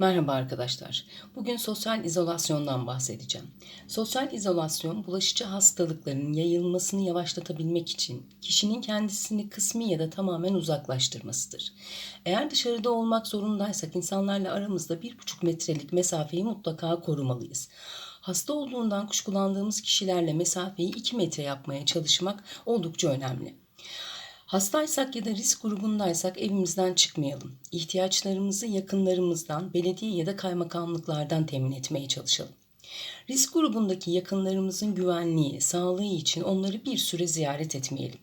Merhaba arkadaşlar. Bugün sosyal izolasyondan bahsedeceğim. Sosyal izolasyon bulaşıcı hastalıkların yayılmasını yavaşlatabilmek için kişinin kendisini kısmi ya da tamamen uzaklaştırmasıdır. Eğer dışarıda olmak zorundaysak insanlarla aramızda bir buçuk metrelik mesafeyi mutlaka korumalıyız. Hasta olduğundan kuşkulandığımız kişilerle mesafeyi 2 metre yapmaya çalışmak oldukça önemli. Hastaysak ya da risk grubundaysak evimizden çıkmayalım. İhtiyaçlarımızı yakınlarımızdan, belediye ya da kaymakamlıklardan temin etmeye çalışalım. Risk grubundaki yakınlarımızın güvenliği, sağlığı için onları bir süre ziyaret etmeyelim.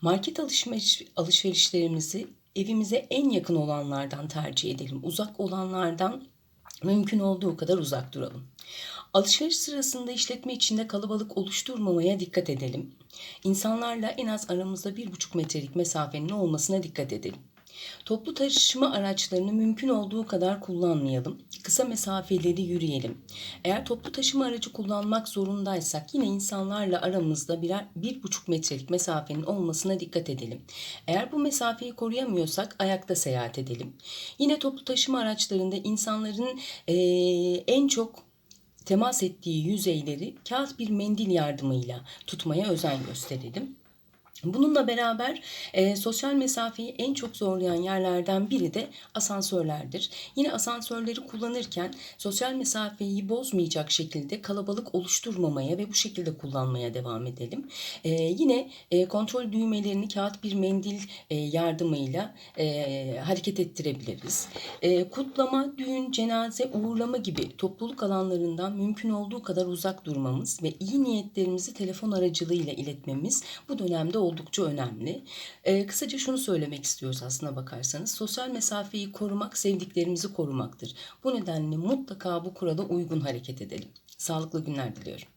Market alışveriş, alışverişlerimizi evimize en yakın olanlardan tercih edelim. Uzak olanlardan mümkün olduğu kadar uzak duralım. Alışveriş sırasında işletme içinde kalabalık oluşturmamaya dikkat edelim. İnsanlarla en az aramızda bir buçuk metrelik mesafenin olmasına dikkat edelim. Toplu taşıma araçlarını mümkün olduğu kadar kullanmayalım. Kısa mesafeleri yürüyelim. Eğer toplu taşıma aracı kullanmak zorundaysak yine insanlarla aramızda birer bir buçuk metrelik mesafenin olmasına dikkat edelim. Eğer bu mesafeyi koruyamıyorsak ayakta seyahat edelim. Yine toplu taşıma araçlarında insanların eee, en çok temas ettiği yüzeyleri kağıt bir mendil yardımıyla tutmaya özen gösterelim. Bununla beraber e, sosyal mesafeyi en çok zorlayan yerlerden biri de asansörlerdir. Yine asansörleri kullanırken sosyal mesafeyi bozmayacak şekilde kalabalık oluşturmamaya ve bu şekilde kullanmaya devam edelim. E, yine e, kontrol düğmelerini kağıt bir mendil e, yardımıyla e, hareket ettirebiliriz. E, kutlama, düğün, cenaze, uğurlama gibi topluluk alanlarından mümkün olduğu kadar uzak durmamız ve iyi niyetlerimizi telefon aracılığıyla iletmemiz bu dönemde oldukça önemli. Ee, kısaca şunu söylemek istiyoruz aslına bakarsanız. Sosyal mesafeyi korumak sevdiklerimizi korumaktır. Bu nedenle mutlaka bu kurala uygun hareket edelim. Sağlıklı günler diliyorum.